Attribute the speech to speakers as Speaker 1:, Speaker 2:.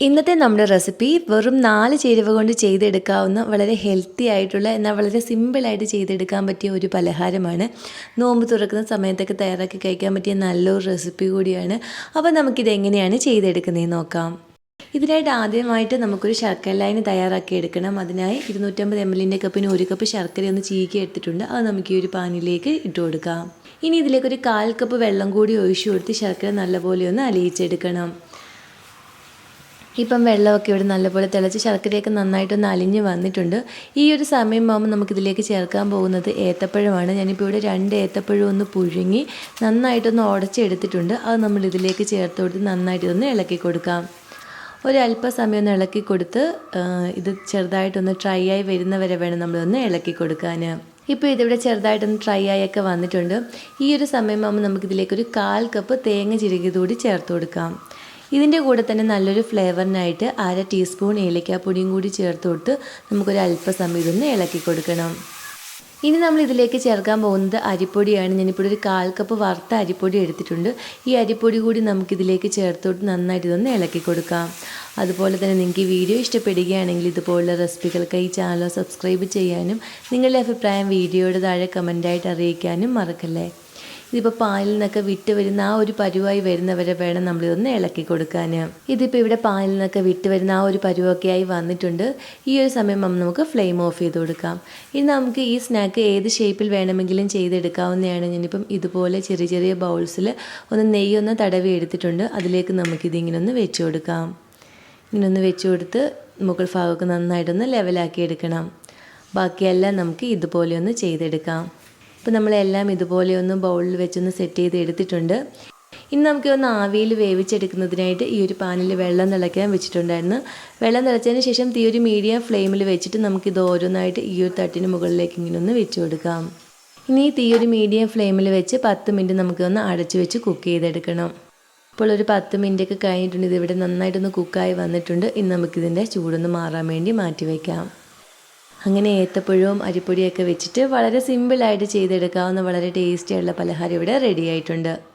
Speaker 1: ഇന്നത്തെ നമ്മുടെ റെസിപ്പി വെറും നാല് ചേരുവ കൊണ്ട് ചെയ്തെടുക്കാവുന്ന വളരെ ഹെൽത്തി ആയിട്ടുള്ള എന്നാൽ വളരെ സിമ്പിളായിട്ട് ചെയ്തെടുക്കാൻ പറ്റിയ ഒരു പലഹാരമാണ്. നോമ്പ് തുറക്കുന്ന സമയത്തൊക്കെ തയ്യാറാക്കി കഴിക്കാൻ പറ്റിയ നല്ലൊരു റെസിപ്പി കൂടിയാണ്. അപ്പോൾ നമുക്കിത് എങ്ങനെയാണ് ചെയ്തെടുക്കുന്നതെന്ന് നോക്കാം. ഇതിനായിട്ട് ആദ്യമായിട്ട് നമുക്കൊരു ശർക്കര ലൈന് തയ്യാറാക്കി എടുക്കണം. അതിനായി ഇരുന്നൂറ്റമ്പത് എം എല്ലിന്റെ കപ്പിന് ഒരു കപ്പ് ശർക്കര ഒന്ന് ചീക്കി എടുത്തിട്ടുണ്ട്. അത് നമുക്ക് ഈ ഒരു പാനിലേക്ക് ഇട്ട് കൊടുക്കാം. ഇനി ഇതിലേക്ക് ഒരു കാൽ കപ്പ് വെള്ളം കൂടി ഒഴിച്ചു കൊടുത്ത് ശർക്കര നല്ലപോലെ ഒന്ന് അലിയിച്ചെടുക്കണം. ഇപ്പം വെള്ളമൊക്കെ ഇവിടെ നല്ലപോലെ തിളച്ച് ശർക്കരയൊക്കെ നന്നായിട്ടൊന്ന് അലിഞ്ഞ് വന്നിട്ടുണ്ട്. ഈ ഒരു സമയം ആകുമ്പോൾ നമുക്കിതിലേക്ക് ചേർക്കാൻ പോകുന്നത് ഏത്തപ്പഴമാണ്. ഞാനിപ്പോൾ ഇവിടെ രണ്ട് ഏത്തപ്പഴം ഒന്ന് പുഴുങ്ങി നന്നായിട്ടൊന്ന് ഉടച്ചെടുത്തിട്ടുണ്ട്. അത് നമ്മൾ ഇതിലേക്ക് ചേർത്ത് കൊടുത്ത് നന്നായിട്ട് ഇതൊന്ന് ഇളക്കി കൊടുക്കാം. ഒരല്പസമയം ഒന്ന് ഇളക്കി കൊടുത്ത് ഇത് ചെറുതായിട്ടൊന്ന് ട്രൈ ആയി വരുന്നവരെ വേണം നമ്മളൊന്ന് ഇളക്കി കൊടുക്കാൻ ഇപ്പോൾ ഇതിവിടെ ചെറുതായിട്ടൊന്ന് ട്രൈ ആയൊക്കെ വന്നിട്ടുണ്ട്. ഈ ഒരു സമയമാകുമ്പോൾ നമുക്കിതിലേക്കൊരു കാൽ കപ്പ് തേങ്ങ ചിരകിയതുകൂടി ചേർത്ത് കൊടുക്കാം. ഇതിന്റെ കൂടെ തന്നെ നല്ലൊരു ഫ്ലേവറിനായിട്ട് അര ടീസ്പൂൺ ഏലക്കാപ്പൊടിയും കൂടി ചേർത്ത് കൊടുത്ത് നമുക്കൊരു അല്പസമയം ഇതൊന്ന് ഇളക്കി കൊടുക്കണം. ഇനി നമ്മൾ ഇതിലേക്ക് ചേർക്കാൻ പോകുന്നത് അരിപ്പൊടിയാണ്. ഞാനിപ്പോൾ ഒരു കാൽ കപ്പ് വറുത്ത അരിപ്പൊടി എടുത്തിട്ടുണ്ട്. ഈ അരിപ്പൊടി കൂടി നമുക്കിതിലേക്ക് ചേർത്തോട്ട് നന്നായിട്ട് ഇതൊന്ന് ഇളക്കി കൊടുക്കാം. അതുപോലെ തന്നെ നിങ്ങൾക്ക് ഈ വീഡിയോ ഇഷ്ടപ്പെടുകയാണെങ്കിൽ ഇതുപോലുള്ള റെസിപ്പികൾക്ക് ഈ ചാനൽ സബ്സ്ക്രൈബ് ചെയ്യാനും നിങ്ങളുടെ അഭിപ്രായം വീഡിയോയുടെ താഴെ കമന്റായിട്ട് അറിയിക്കാനും മറക്കല്ലേ? ഇതിപ്പോൾ പാലിൽ നിന്നൊക്കെ വിട്ട് വരുന്ന ആ ഒരു പരുവായി വരുന്നവരെ വേണം നമ്മളിതൊന്ന് ഇളക്കി കൊടുക്കാൻ ഇതിപ്പോൾ ഇവിടെ പാലിൽ നിന്നൊക്കെ വിട്ട് വരുന്ന ആ ഒരു പരുവൊക്കെ ആയി വന്നിട്ടുണ്ട്. ഈ ഒരു സമയം നമുക്ക് ഫ്ലെയിം ഓഫ് ചെയ്ത് കൊടുക്കാം. ഇനി നമുക്ക് ഈ സ്നാക്ക് ഏത് ഷേപ്പിൽ വേണമെങ്കിലും ചെയ്തെടുക്കാവുന്നതാണ്. ഞാനിപ്പം ഇതുപോലെ ചെറിയ ചെറിയ ബൗൾസിൽ ഒന്ന് നെയ്യൊന്ന് തടവി എടുത്തിട്ടുണ്ട്. അതിലേക്ക് നമുക്കിതിങ്ങനെ ഒന്ന് വെച്ച് കൊടുക്കാം. ഇങ്ങനെ ഒന്ന് വെച്ച് കൊടുത്ത് മുകൾ ഭാഗമൊക്കെ നന്നായിട്ടൊന്ന് ലെവലാക്കി എടുക്കണം. ബാക്കിയെല്ലാം നമുക്ക് ഇതുപോലെ ഒന്ന് ചെയ്തെടുക്കാം. അപ്പോൾ നമ്മളെല്ലാം ഇതുപോലെ ഒന്ന് ബൗളിൽ വെച്ചൊന്ന് സെറ്റ് ചെയ്ത് എടുത്തിട്ടുണ്ട്. ഇനി നമുക്ക് ഒന്ന് ആവിയിൽ വേവിച്ചെടുക്കുന്നതിനായിട്ട് ഈ ഒരു പാനിൽ വെള്ളം തിളയ്ക്കാൻ വെച്ചിട്ടുണ്ടായിരുന്നു. വെള്ളം തിളച്ചതിന് ശേഷം തീ ഒരു മീഡിയം ഫ്ലെയിമിൽ വെച്ചിട്ട് നമുക്കിത് ഓരോന്നായിട്ട് ഈ ഒരു തട്ടിന് മുകളിലേക്ക് ഇങ്ങനെ ഒന്ന് വെച്ച് കൊടുക്കാം. ഇനി തീ ഒരു മീഡിയം ഫ്ലെയിമിൽ വെച്ച് പത്ത് മിനിറ്റ് നമുക്കൊന്ന് അടച്ചു വെച്ച് കുക്ക് ചെയ്തെടുക്കണം. ഇപ്പോൾ ഒരു പത്ത് മിനിറ്റ് ഒക്കെ കഴിഞ്ഞിട്ടുണ്ട്. ഇതിവിടെ നന്നായിട്ടൊന്ന് കുക്കായി വന്നിട്ടുണ്ട്. ഇനി നമുക്കിതിന്റെ ചൂടൊന്ന് മാറാൻ വേണ്ടി മാറ്റി വയ്ക്കാം അങ്ങനെ ഏത്തപ്പഴവും അരിപ്പൊടിയൊക്കെ വെച്ചിട്ട് വളരെ സിമ്പിളായിട്ട് ചെയ്തെടുക്കാവുന്ന വളരെ ടേസ്റ്റിയുള്ള പലഹാരം ഇവിടെ റെഡി ആയിട്ടുണ്ട്.